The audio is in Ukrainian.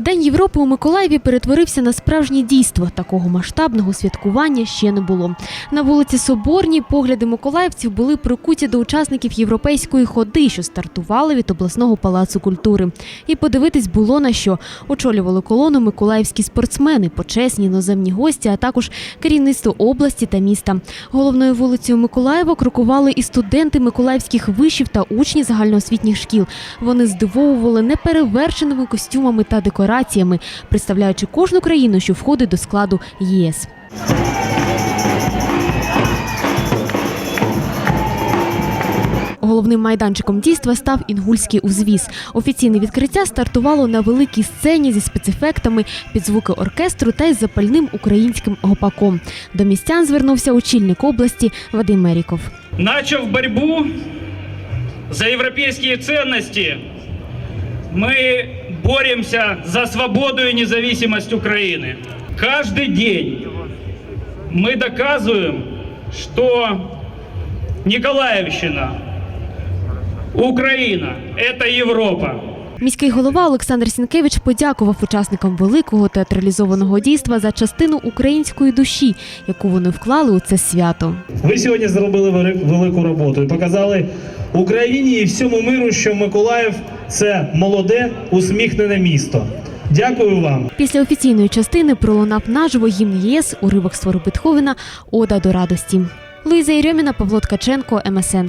День Європи у Миколаєві перетворився на справжнє дійство. Такого масштабного святкування ще не було. На вулиці Соборній погляди миколаївців були прикуті до учасників європейської ходи, що стартували від обласного палацу культури. І подивитись було на що. Очолювали колону миколаївські спортсмени, почесні іноземні гості, а також керівництво області та міста. Головною вулицею Миколаєва крокували і студенти миколаївських вишів та учні загальноосвітніх шкіл. Вони здивовували неперевершеними костюмами та декораціями, представляючи кожну країну, що входить до складу ЄС. Головним майданчиком дійства став інгульський узвіз. Офіційне відкриття стартувало на великій сцені зі спецефектами під звуки оркестру та із запальним українським гопаком. До містян звернувся очільник області Вадим Меріков. Начав борьбу за европейские ценности, мы боремся за свободу и независимость Украины. Каждый день мы доказываем, что Николаевщина, Украина – это Европа. Міський голова Олександр Сінкевич подякував учасникам великого театралізованого дійства за частину української душі, яку вони вклали у це свято. Ви сьогодні зробили вели- велику роботу і показали Україні і всьому миру, що Миколаїв це молоде, усміхнене місто. Дякую вам. Після офіційної частини пролунав наживо гімн ЄС уривок створу Бетховена Ода до радості. Луїза Єрьоміна, Павло Ткаченко, МСН.